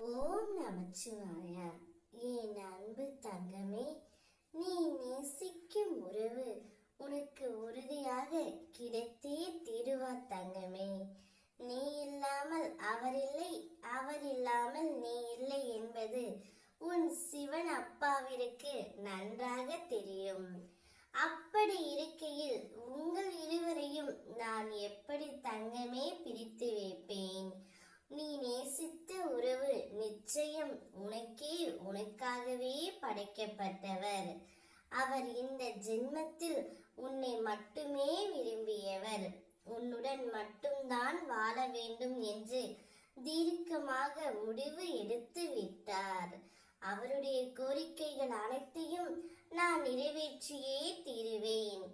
ஓம் நமச்சிவாய. என் அன்பு தங்கமே நீ நேசிக்கும் உறவு உனக்கு உறுதியாக கிடைத்தே தீருவா தங்கமே. நீ இல்லாமல் அவர் இல்லை அவர் இல்லாமல் நீ இல்லை என்பது உன் சிவன் அப்பாவிற்கு நன்றாக தெரியும். அப்படி இருக்கையில் உங்கள் இருவரையும் நான் எப்படி தங்கமே பிரித்து வைப்பேன் நீ நேசித்த உறவு நிச்சயம் உனக்கே உனக்காகவே படைக்கப்பட்டவர். அவர் இந்த ஜென்மத்தில் உன்னை மட்டுமே விரும்பியவர். உன்னுடன் மட்டும்தான் வாழ வேண்டும் என்று தீர்க்கமாக முடிவு எடுத்து விட்டார். அவருடைய கோரிக்கைகள் அனைத்தையும் நான் நிறைவேற்றியே தீருவேன்.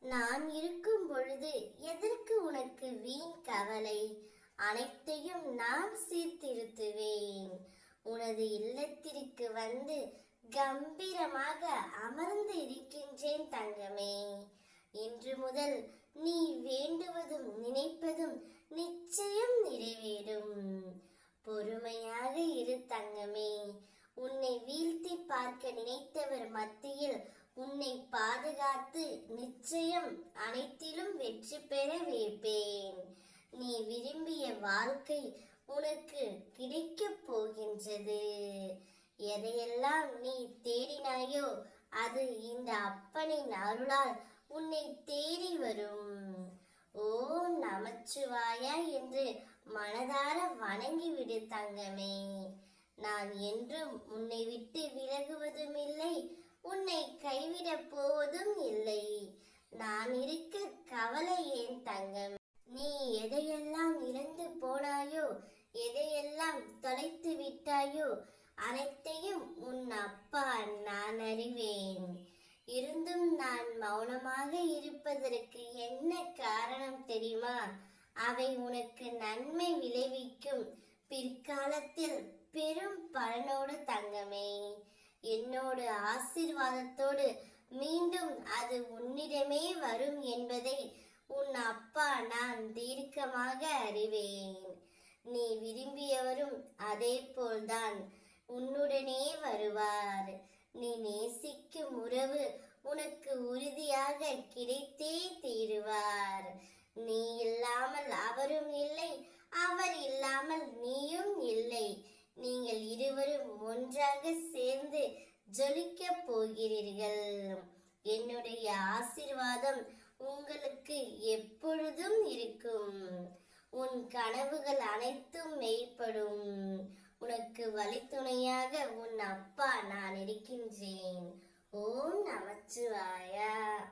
நான் இருக்கும் பொழுது எதற்கு உனக்கு வீண் கவலை? அனைத்தையும் நான் சீர்திருத்துவேன். உனது இல்லத்திற்கு வந்து கம்பீரமாக அமர்ந்து இருக்கின்றேன் தங்கமே. இன்று முதல் நீ வேண்டுவதும் நினைப்பதும் நிச்சயம் நிறைவேறும். பொறுமையாக இரு தங்கமே. உன்னை வீழ்த்தி பார்க்க நினைத்தவர் மத்தியில் உன்னை பாதுகாத்து நிச்சயம் அனைத்திலும் வெற்றி பெற வைப்பேன் நீ விரும்பிய வாழ்க்கை உனக்கு கிடைக்கப் போகின்றது. எதையெல்லாம் நீ தேடினாயோ அது இந்த அப்பனின் அருளால் உன்னை தேடி வரும். ஓம் நமச்சிவாயா என்று மனதார வணங்கிவிடு தங்கமே. நான் என்றும் உன்னை விட்டு விலகுவதும் இல்லை உன்னை கைவிடப் போவதும் இல்லை நான் இருக்க கவலை ஏன் தங்கம் நீ எதையெல்லாம் இழந்து போனாயோ எதையெல்லாம் தொலைத்து விட்டாயோ அனைத்தையும் உன் அப்பா நான் அறிவேன். இருந்தும் நான் மௌனமாக இருப்பதற்கு என்ன காரணம் தெரியுமா? அவை உனக்கு நன்மை விளைவிக்கும். பிற்காலத்தில் பெரும் பலனோடு தங்கமே. என்னோடு ஆசிர்வாதத்தோடு மீண்டும் அது உன்னிடமே வரும் என்பதை உன் அப்பா நான் தீர்க்கமாக அறிவேன். நீ விரும்பியவரும் அதே போல்தான் உன்னுடனே வருவார். நீ நேசிக்கும் உறவு உனக்கு உறுதியாக கிடைத்தே தீருவார். நீ இல்லாமல் அவரும் இல்லை அவர் இல்லாமல் நீயும் இல்லை. நீங்கள் இருவரும் ஒன்றாக சேர்ந்து ஜொலிக்கப் போகிறீர்கள். என்னுடைய ஆசிர்வாதம் உங்களுக்கு எப்பொழுதும் இருக்கும். உன் கனவுகள் அனைத்தும் மெய்ப்படும். உனக்கு வழித்துணையாக உன் அப்பா நான் இருக்கின்றேன். ஓம் நமச்சிவாயா.